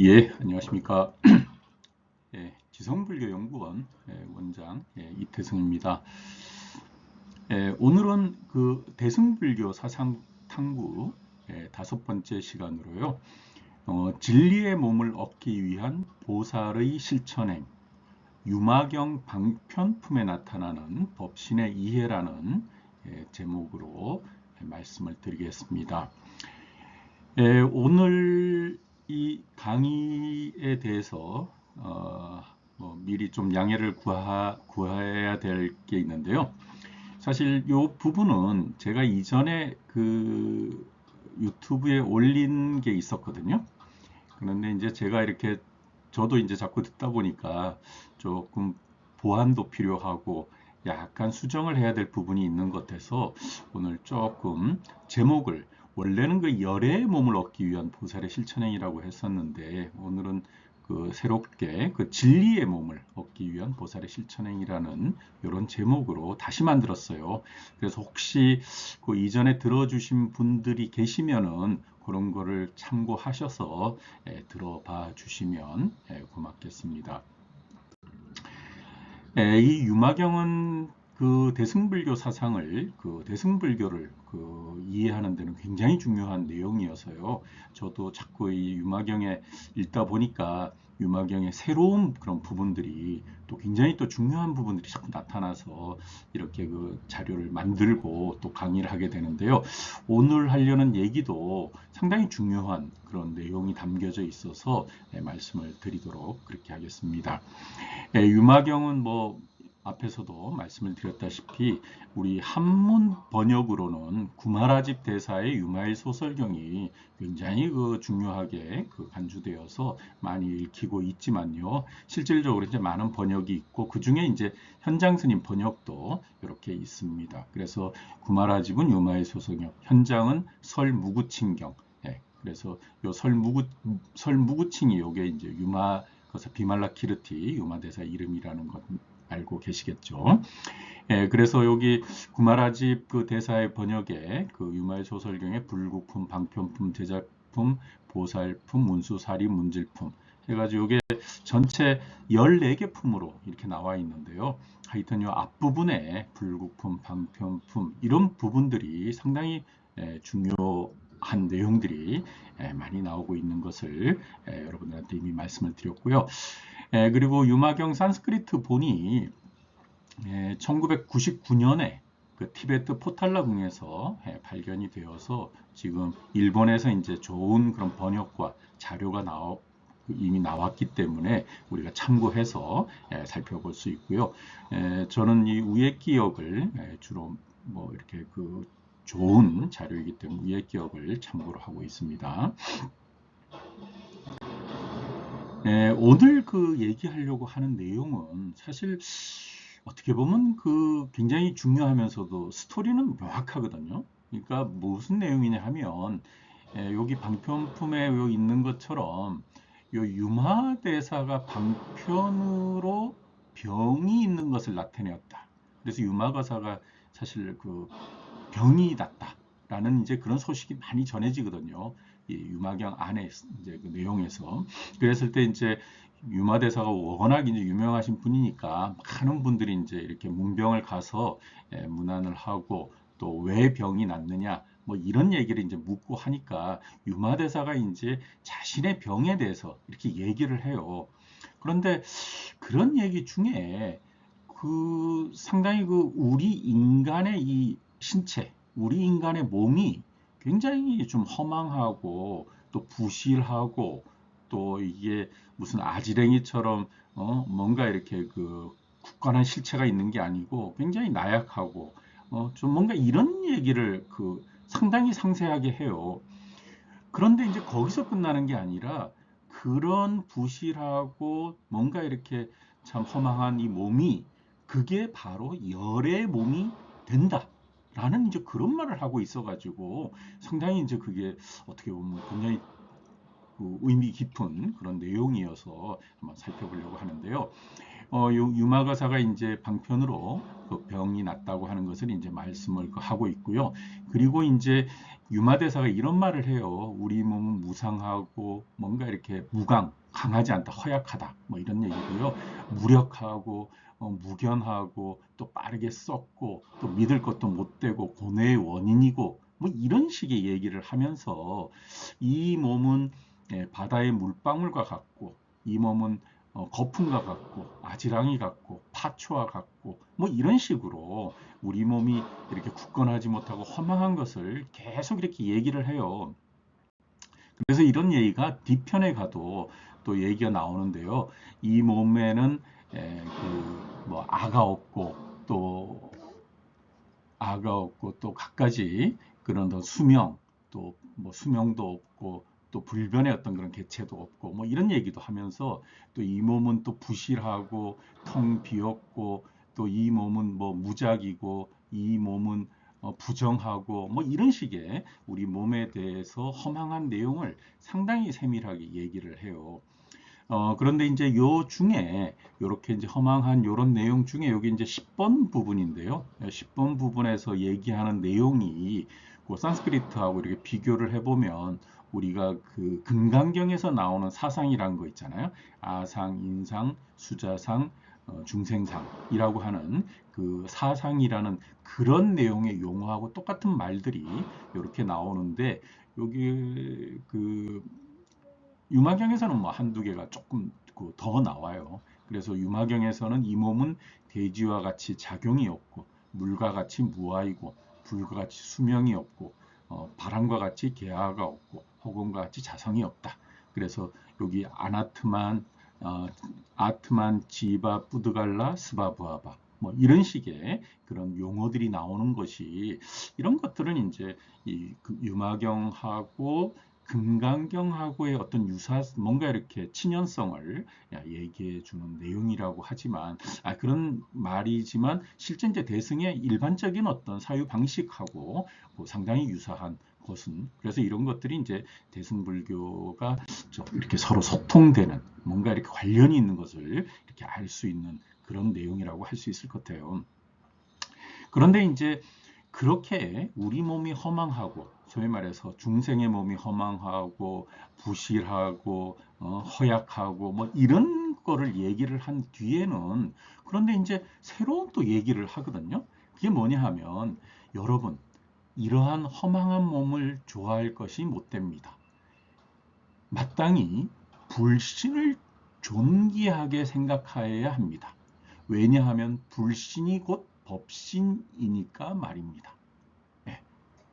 예, 안녕하십니까. 예, 지성불교연구원 예, 원장 예, 이태승입니다. 예, 오늘은 그 대승불교 사상 탐구 예, 다섯 번째 시간으로요. 어, 진리의 몸을 얻기 위한 보살의 실천행, 유마경 방편품에 나타나는 법신의 이해라는 예, 제목으로 말씀을 드리겠습니다. 예, 오늘 이 강의에 대해서 어, 뭐 미리 좀 양해를 구하, 구해야 될 게 있는데요. 사실 이 부분은 제가 이전에 그 유튜브에 올린 게 있었거든요. 그런데 이제 제가 이렇게 저도 이제 자꾸 듣다 보니까 조금 보완도 필요하고 약간 수정을 해야 될 부분이 있는 것 같아서 오늘 조금 제목을 원래는 그 열의 몸을 얻기 위한 보살의 실천행이라고 했었는데 오늘은 그 새롭게 그 진리의 몸을 얻기 위한 보살의 실천행이라는 이런 제목으로 다시 만들었어요. 그래서 혹시 그 이전에 들어주신 분들이 계시면은 그런 거를 참고하셔서 예, 들어봐 주시면 예, 고맙겠습니다. 예, 이 유마경은 그 대승불교 사상을 그 대승불교를 그 이해하는 데는 굉장히 중요한 내용이어서요. 저도 자꾸 이 유마경에 읽다 보니까 유마경의 새로운 그런 부분들이 또 굉장히 또 중요한 부분들이 자꾸 나타나서 이렇게 그 자료를 만들고 또 강의를 하게 되는데요. 오늘 하려는 얘기도 상당히 중요한 그런 내용이 담겨져 있어서 예, 말씀을 드리도록 그렇게 하겠습니다. 예, 유마경은 뭐 앞에서도 말씀을 드렸다시피 우리 한문 번역으로는 구마라집 대사의 유마일 소설경이 굉장히 그 중요하게 그 간주되어서 많이 읽히고 있지만요. 실질적으로 이제 많은 번역이 있고 그 중에 이제 현장 스님 번역도 이렇게 있습니다. 그래서 구마라집은 유마일 소설경, 현장은 설무구칭경. 예, 그래서 요 설무구 설무구칭이 요게 이제 유마 그래서 비말라 키르티 유마 대사 이름이라는 것 알고 계시겠죠. 예, 그래서 여기 구마라집 그 대사의 번역에 그 유마의 소설경의 불국품, 방편품, 제작품, 보살품, 문수사리, 문질품 해가지고 이게 전체 14개 품으로 이렇게 나와 있는데요. 하여튼 이 앞부분에 불국품, 방편품 이런 부분들이 상당히 예, 중요한 내용들이 예, 많이 나오고 있는 것을 예, 여러분들한테 이미 말씀을 드렸고요. 예, 그리고 유마경 산스크리트 본이 예, 1999년에 그 티베트 포탈라 궁에서 예, 발견이 되어서 지금 일본에서 이제 좋은 그런 번역과 자료가 나오 이미 나왔기 때문에 우리가 참고해서 예, 살펴볼 수 있고요. 예, 저는 이 우의 기억을 예, 주로 뭐 이렇게 그 좋은 자료이기 때문에 우의 기억을 참고로 하고 있습니다. 예, 오늘 그 얘기하려고 하는 내용은 사실 어떻게 보면 그 굉장히 중요하면서도 스토리는 명확하거든요. 그러니까 무슨 내용이냐 하면 예, 여기 방편품에 요 있는 것처럼 요 유마 대사가 방편으로 병이 있는 것을 나타내었다. 그래서 유마 가사가 사실 그 병이 났다라는 이제 그런 소식이 많이 전해지거든요. 이 유마경 안에 이제 그 내용에서 그랬을 때 이제 유마 대사가 워낙 이제 유명하신 분이니까 많은 분들이 이제 이렇게 문병을 가서 예, 문안을 하고 또 왜 병이 났느냐 뭐 이런 얘기를 이제 묻고 하니까 유마 대사가 이제 자신의 병에 대해서 이렇게 얘기를 해요. 그런데 그런 얘기 중에 그 상당히 그 우리 인간의 이 신체, 우리 인간의 몸이 굉장히 좀 허망하고 또 부실하고 또 이게 무슨 아지랭이처럼 어 뭔가 이렇게 그 굳건한 실체가 있는 게 아니고 굉장히 나약하고 어 좀 뭔가 이런 얘기를 그 상당히 상세하게 해요. 그런데 이제 거기서 끝나는 게 아니라 그런 부실하고 뭔가 이렇게 참 허망한 이 몸이 그게 바로 열의 몸이 된다. 라는 이제 그런 말을 하고 있어가지고 상당히 이제 그게 어떻게 보면 굉장히 그 의미 깊은 그런 내용이어서 한번 살펴보려고 하는데요. 어, 유마가사가 이제 방편으로 그 병이 났다고 하는 것을 이제 말씀을 그 하고 있고요. 그리고 이제 유마대사가 이런 말을 해요. 우리 몸은 무상하고 뭔가 이렇게 무강, 강하지 않다, 허약하다, 뭐 이런 얘기고요. 무력하고 어, 무견하고 또 빠르게 썩고 또 믿을 것도 못 되고 고뇌의 원인이고 뭐 이런 식의 얘기를 하면서 이 몸은 예, 바다의 물방울과 같고 이 몸은 어, 거품과 같고 아지랑이 같고 파초와 같고 뭐 이런 식으로 우리 몸이 이렇게 굳건하지 못하고 허망한 것을 계속 이렇게 얘기를 해요. 그래서 이런 얘기가 뒤편에 가도 또 얘기가 나오는데요. 이 몸에는 그 뭐 아가 없고 또 아가 없고 또 갖가지 그런 수명 또 뭐 수명도 없고 또 불변의 어떤 그런 개체도 없고 뭐 이런 얘기도 하면서 또 이 몸은 또 부실하고 텅 비었고 또 이 몸은 뭐 무작이고 이 몸은 어 부정하고 뭐 이런 식의 우리 몸에 대해서 허망한 내용을 상당히 세밀하게 얘기를 해요. 어, 그런데 이제 요 중에 이렇게 이제 허망한 요런 내용 중에 여기 이제 10번 부분인데요. 10번 부분에서 얘기하는 내용이 그 산스크리트하고 이렇게 비교를 해보면 우리가 그 금강경에서 나오는 사상이라는 거 있잖아요. 아상, 인상, 수자상, 어, 중생상이라고 하는 그 사상이라는 그런 내용의 용어하고 똑같은 말들이 이렇게 나오는데 여기 그 유마경에서는 뭐 한두 개가 조금 그더 나와요. 그래서 유마경에서는 이 몸은 대지와 같이 작용이 없고 물과 같이 무아이고 불과 같이 수명이 없고 어, 바람과 같이 개화가 없고 허공과 같이 자성이 없다. 그래서 여기 아나트만 어, 아트만 지바 뿌드갈라 스바부아바 뭐 이런 식의 그런 용어들이 나오는 것이 이런 것들은 이제 이그 유마경하고 금강경하고의 어떤 유사 뭔가 이렇게 친연성을 얘기해 주는 내용이라고 하지만 아, 그런 말이지만 실제 이제 대승의 일반적인 어떤 사유 방식하고 뭐 상당히 유사한 것은 그래서 이런 것들이 이제 대승불교가 이렇게 서로 소통되는 뭔가 이렇게 관련이 있는 것을 이렇게 알 수 있는 그런 내용이라고 할 수 있을 것 같아요. 그런데 이제 그렇게 우리 몸이 허망하고 소위 말해서 중생의 몸이 허망하고 부실하고 어, 허약하고 뭐 이런 거를 얘기를 한 뒤에는 그런데 이제 새로운 또 얘기를 하거든요. 그게 뭐냐 하면 여러분 이러한 허망한 몸을 좋아할 것이 못 됩니다. 마땅히 불신을 존귀하게 생각하여야 합니다. 왜냐하면 불신이 곧 법신이니까 말입니다.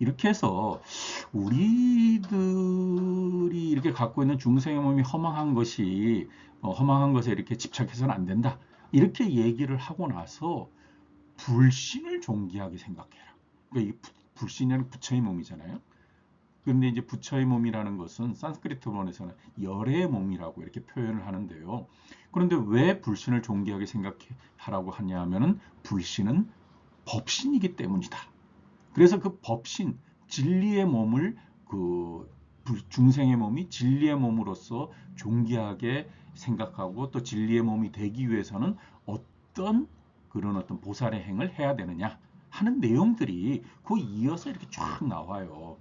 네. 이렇게 해서 우리들이 이렇게 갖고 있는 중생의 몸이 허망한 것이 어, 허망한 것에 이렇게 집착해서는 안 된다. 이렇게 얘기를 하고 나서 불신을 존귀하게 생각해라. 그러니까 이 불신이라는 부처의 몸이잖아요. 그런데 이제 부처의 몸이라는 것은 산스크리트본에서는 열의 몸이라고 이렇게 표현을 하는데요. 그런데 왜 불신을 존귀하게 생각하라고 하냐 하면은 불신은 법신이기 때문이다. 그래서 그 법신, 진리의 몸을 그 중생의 몸이 진리의 몸으로서 존귀하게 생각하고 또 진리의 몸이 되기 위해서는 어떤 그런 어떤 보살의 행을 해야 되느냐 하는 내용들이 그 이어서 이렇게 쫙 나와요.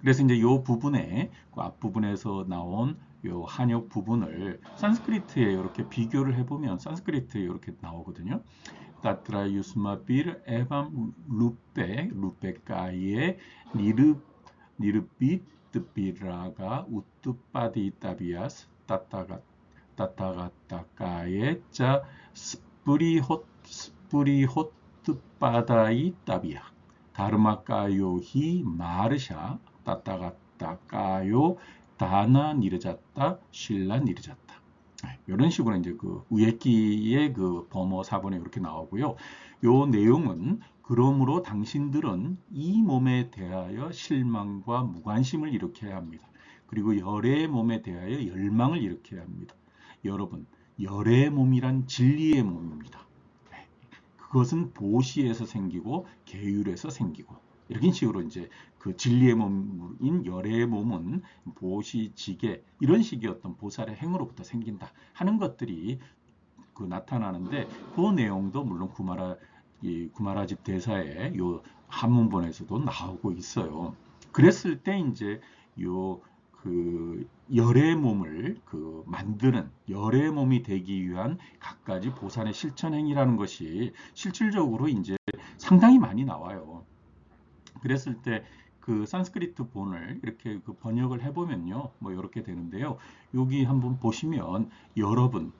그래서 이제 이 부분에 그 앞부분에서 나온 요 한역 부분을 산스크리트에 이렇게 비교를 해보면 산스크리트에 이렇게 나오거든요. 따트라 유스마빌 에밤 루페 루페카이에 니르 니르빛 뜻비라가 우뚜빠디 따비아스 따따가 따따가따까에 자 스프리톳 스프리톳 뜻바다이 따비아. 다르마까요히 마르샤 따따가따까요 다나 니르자따 신라 니르자따 이런 네, 식으로 이제 그 우예기의 그 범어 사본에 이렇게 나오고요. 요 내용은 그러므로 당신들은 이 몸에 대하여 실망과 무관심을 일으켜야 합니다. 그리고 열의 몸에 대하여 열망을 일으켜야 합니다. 여러분, 열의 몸이란 진리의 몸입니다. 네, 그것은 보시에서 생기고 계율에서 생기고 이런 식으로 이제 그 진리의 몸인 열의 몸은 보시, 지계 이런 식의 어떤 보살의 행으로부터 생긴다 하는 것들이 그 나타나는데 그 내용도 물론 구마라 이 구마라집 대사의 요 한문본에서도 나오고 있어요. 그랬을 때 이제 요그 열의 몸을 그 만드는 열의 몸이 되기 위한 갖가지 보살의 실천 행위라는 것이 실질적으로 이제 상당히 많이 나와요. 그랬을 때 그 산스크리트 본을 이렇게 그 번역을 해보면요, 뭐 이렇게 되는데요. 여기 한번 보시면 여러분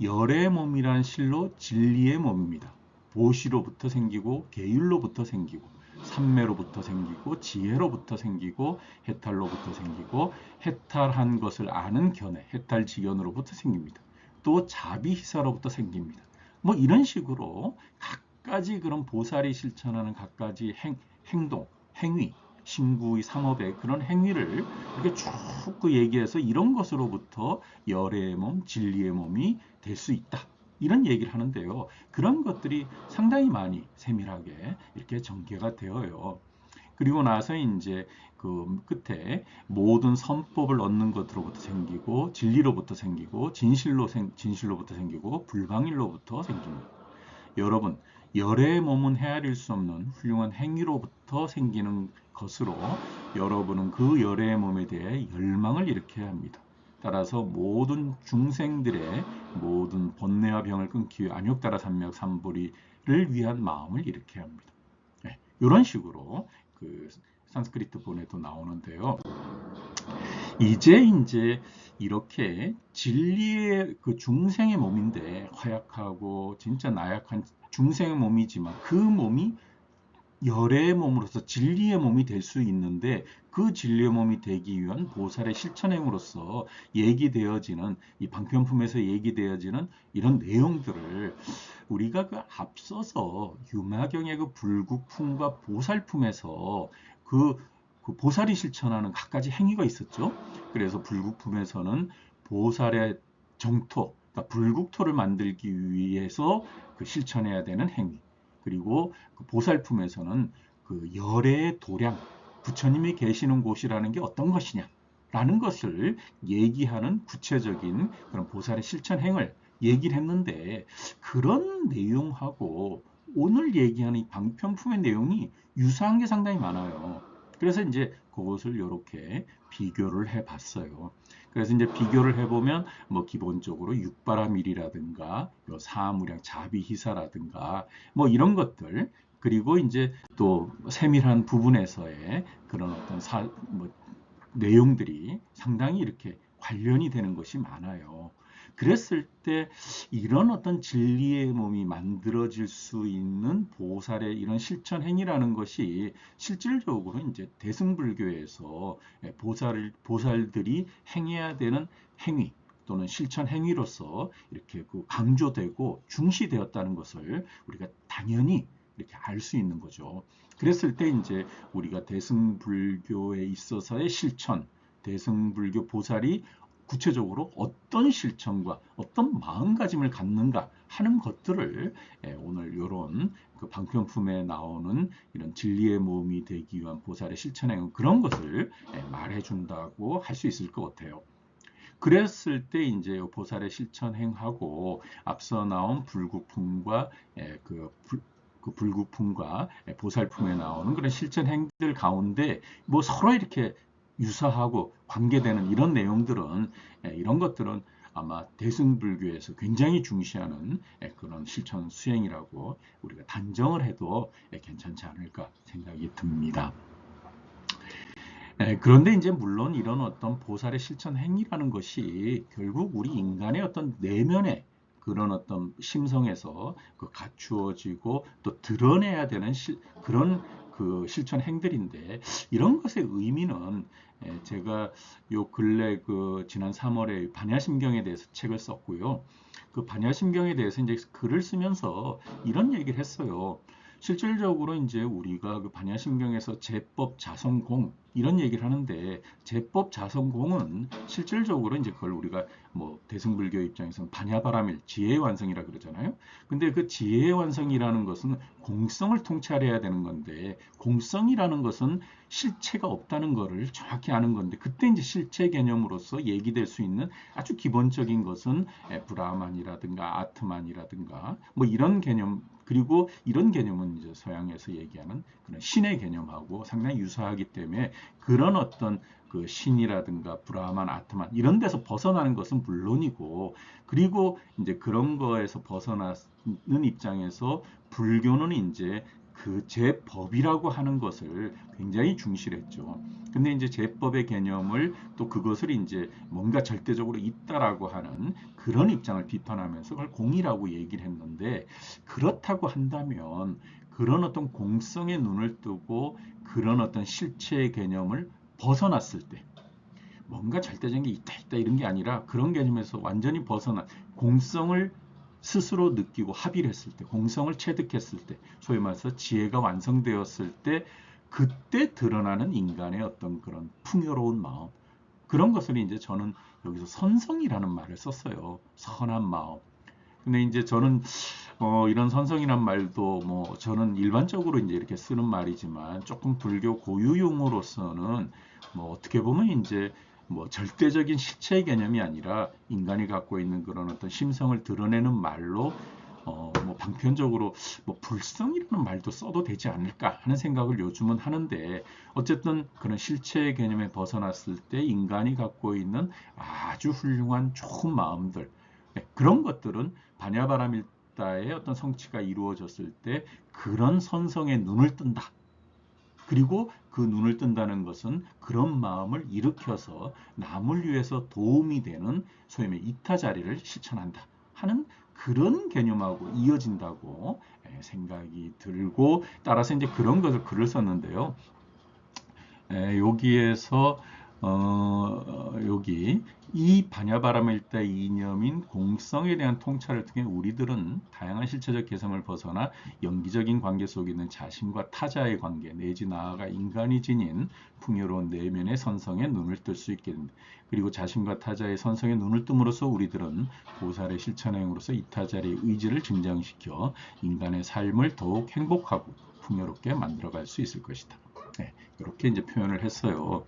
열의 몸이란 실로 진리의 몸입니다. 보시로부터 생기고 계율로부터 생기고 삼매로부터 생기고 지혜로부터 생기고 해탈로부터 생기고 해탈한 것을 아는 견해, 해탈지견으로부터 생깁니다. 또 자비희사로부터 생깁니다. 뭐 이런 식으로 각 가지 그런 보살이 실천하는 각 가지 행, 행동, 행위, 신구의 삼업의 그런 행위를 이렇게 쭉 그 얘기해서 이런 것으로부터 열의 몸, 진리의 몸이 될 수 있다. 이런 얘기를 하는데요. 그런 것들이 상당히 많이 세밀하게 이렇게 전개가 되어요. 그리고 나서 이제 그 끝에 모든 선법을 얻는 것으로부터 생기고 진리로부터 생기고 진실로 생, 진실로부터 생기고 불방일로부터 생깁니다. 여러분 열의 몸은 헤아릴 수 없는 훌륭한 행위로부터 생기는 것으로 여러분은 그 열의 몸에 대해 열망을 일으켜야 합니다. 따라서 모든 중생들의 모든 번뇌와 병을 끊기 위해 안욕따라 삼맥 삼보리를 위한 마음을 일으켜야 합니다. 네, 이런 식으로 그 산스크리트 본에도 나오는데요. 이제 이제 이렇게 진리의 그 중생의 몸인데 허약하고 진짜 나약한 중생의 몸이지만 그 몸이 열의 몸으로서 진리의 몸이 될 수 있는데 그 진리의 몸이 되기 위한 보살의 실천행으로서 얘기되어지는 이 방편품에서 얘기되어지는 이런 내용들을 우리가 그 앞서서 유마경의 그 불국품과 보살품에서 그, 그 보살이 실천하는 갖가지 행위가 있었죠. 그래서 불국품에서는 보살의 정토, 그러니까 불국토를 만들기 위해서 그 실천해야 되는 행위. 그리고 그 보살품에서는 그 열의 도량, 부처님이 계시는 곳이라는 게 어떤 것이냐 라는 것을 얘기하는 구체적인 그런 보살의 실천 행을 얘기를 했는데 그런 내용하고 오늘 얘기하는 이 방편품의 내용이 유사한 게 상당히 많아요. 그래서 이제 그것을 이렇게 비교를 해 봤어요. 그래서 이제 비교를 해보면 뭐 기본적으로 육바라밀이라든가 사무량 자비희사라든가 뭐 이런 것들 그리고 이제 또 세밀한 부분에서의 그런 어떤 사, 뭐 내용들이 상당히 이렇게 관련이 되는 것이 많아요. 그랬을 때 이런 어떤 진리의 몸이 만들어질 수 있는 보살의 이런 실천 행위라는 것이 실질적으로 이제 대승불교에서 보살 보살들이 행해야 되는 행위 또는 실천 행위로서 이렇게 그 강조되고 중시되었다는 것을 우리가 당연히 이렇게 알 수 있는 거죠. 그랬을 때 이제 우리가 대승불교에 있어서의 실천, 대승불교 보살이 구체적으로 어떤 실천과 어떤 마음가짐을 갖는가 하는 것들을 예, 오늘 이런 그 방편품에 나오는 이런 진리의 몸이 되기 위한 보살의 실천행 그런 것을 예, 말해준다고 할 수 있을 것 같아요. 그랬을 때 이제 보살의 실천행하고 앞서 나온 불국품과 예, 그, 불, 그 불국품과 보살품에 나오는 그런 실천행들 가운데 뭐 서로 이렇게 유사하고 관계되는 이런 내용들은 예, 이런 것들은 아마 대승불교에서 굉장히 중시하는 예, 그런 실천 수행이라고 우리가 단정을 해도 예, 괜찮지 않을까 생각이 듭니다. 그런데 이제 물론 이런 어떤 보살의 실천 행위라는 것이 결국 우리 인간의 어떤 내면의 그런 어떤 심성에서 그 갖추어지고 또 드러내야 되는 실, 그런 그 실천 행들인데 이런 것의 의미는 예, 제가 요 근래 그 지난 3월에 반야심경에 대해서 책을 썼고요. 그 반야심경에 대해서 이제 글을 쓰면서 이런 얘기를 했어요. 실질적으로 이제 우리가 그 반야심경에서 제법 자성공 이런 얘기를 하는데 제법 자성공은 실질적으로 이제 그걸 우리가 뭐 대승불교 입장에서는 반야바라밀 지혜의 완성이라 그러잖아요. 근데 그 지혜의 완성이라는 것은 공성을 통찰해야 되는 건데 공성이라는 것은 실체가 없다는 것을 정확히 아는 건데 그때 이제 실체 개념으로서 얘기될 수 있는 아주 기본적인 것은 브라만이라든가 아트만이라든가 뭐 이런 개념 그리고 이런 개념은 이제 서양에서 얘기하는 그런 신의 개념하고 상당히 유사하기 때문에 그런 어떤 그 신이라든가 브라만, 아트만 이런 데서 벗어나는 것은 물론이고 그리고 이제 그런 거에서 벗어나는 입장에서 불교는 이제 그 제법이라고 하는 것을 굉장히 중시했죠. 근데 이제 제법의 개념을 또 그것을 이제 뭔가 절대적으로 있다라고 하는 그런 입장을 비판하면서 그걸 공이라고 얘기를 했는데 그렇다고 한다면 그런 어떤 공성의 눈을 뜨고 그런 어떤 실체의 개념을 벗어났을 때 뭔가 절대적인 게 있다 있다 이런 게 아니라 그런 개념에서 완전히 벗어난 공성을 스스로 느끼고 합의를 했을 때, 공성을 체득했을 때, 소위 말해서 지혜가 완성되었을 때, 그때 드러나는 인간의 어떤 그런 풍요로운 마음. 그런 것을 이제 저는 여기서 선성이라는 말을 썼어요. 선한 마음. 근데 이제 저는 어, 이런 선성이란 말도 뭐 저는 일반적으로 이제 이렇게 쓰는 말이지만 조금 불교 고유 용어로서는 뭐 어떻게 보면 이제 뭐 절대적인 실체 개념이 아니라 인간이 갖고 있는 그런 어떤 심성을 드러내는 말로 어, 뭐 방편적으로 뭐 불성이라는 말도 써도 되지 않을까 하는 생각을 요즘은 하는데 어쨌든 그런 실체 개념에 벗어났을 때 인간이 갖고 있는 아주 훌륭한 좋은 마음들 네, 그런 것들은 반야바라밀다의 어떤 성취가 이루어졌을 때 그런 선성의 눈을 뜬다. 그리고 그 눈을 뜬다는 것은 그런 마음을 일으켜서 남을 위해서 도움이 되는 소위 말해 이타 자리를 실천한다 하는 그런 개념하고 이어진다고 예, 생각이 들고 따라서 이제 그런 것을 글을 썼는데요. 에, 여기에서 어, 여기 이 반야바라밀다 이념인 공성에 대한 통찰을 통해 우리들은 다양한 실체적 개성을 벗어나 연기적인 관계 속에 있는 자신과 타자의 관계 내지 나아가 인간이 지닌 풍요로운 내면의 선성에 눈을 뜰 수 있게 됩니다. 그리고 자신과 타자의 선성에 눈을 뜸으로써 우리들은 보살의 실천행으로서 이 타자의 의지를 증장시켜 인간의 삶을 더욱 행복하고 풍요롭게 만들어갈 수 있을 것이다. 네, 이렇게 이제 표현을 했어요.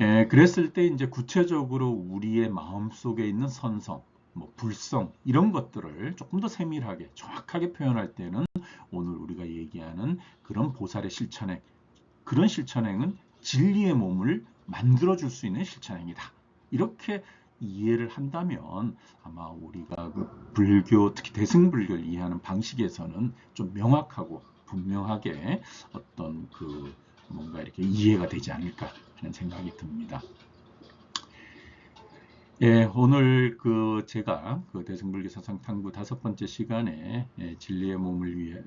예, 그랬을 때 이제 구체적으로 우리의 마음 속에 있는 선성, 뭐 불성 이런 것들을 조금 더 세밀하게 정확하게 표현할 때는 오늘 우리가 얘기하는 그런 보살의 실천행 그런 실천행은 진리의 몸을 만들어 줄 수 있는 실천행이다. 이렇게 이해를 한다면 아마 우리가 그 불교 특히 대승불교를 이해하는 방식에서는 좀 명확하고 분명하게 어떤 그 뭔가 이렇게 이해가 되지 않을까 하는 생각이 듭니다. 예, 오늘 그 제가 그 대승불교 사상 탐구 다섯 번째 시간에 예, 진리의 몸을 위해,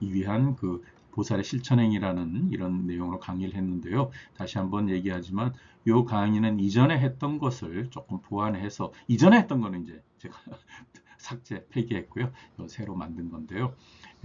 위한 그 보살의 실천행이라는 이런 내용으로 강의를 했는데요. 다시 한번 얘기하지만 이 강의는 이전에 했던 것을 조금 보완해서 이전에 했던 거는 이제 제가 삭제 폐기했고요. 새로 만든 건데요.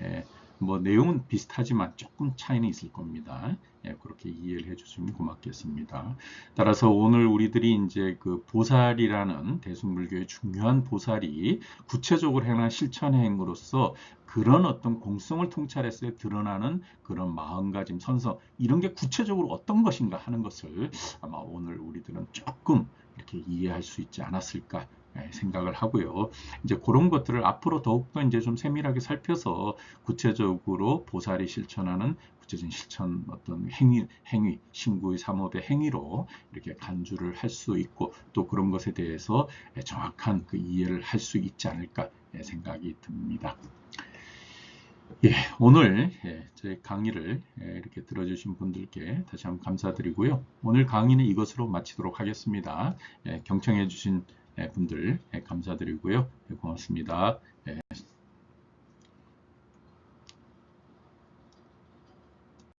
예, 뭐 내용은 비슷하지만 조금 차이는 있을 겁니다. 예, 그렇게 이해를 해주시면 고맙겠습니다. 따라서 오늘 우리들이 이제 그 보살이라는 대승불교의 중요한 보살이 구체적으로 행한 실천행으로서 그런 어떤 공성을 통찰했을 때 드러나는 그런 마음가짐, 선성 이런 게 구체적으로 어떤 것인가 하는 것을 아마 오늘 우리들은 조금 이렇게 이해할 수 있지 않았을까 예, 생각을 하고요. 이제 그런 것들을 앞으로 더욱더 이제 좀 세밀하게 살펴서 구체적으로 보살이 실천하는 구체적인 실천 어떤 행위, 행위, 신구의 삼업의 행위로 이렇게 간주를 할 수 있고 또 그런 것에 대해서 정확한 그 이해를 할 수 있지 않을까 예, 생각이 듭니다. 예, 오늘 예, 제 강의를 예, 이렇게 들어주신 분들께 다시 한번 감사드리고요. 오늘 강의는 이것으로 마치도록 하겠습니다. 예, 경청해 주신 예, 분들 예, 감사드리고요. 예, 고맙습니다. 예,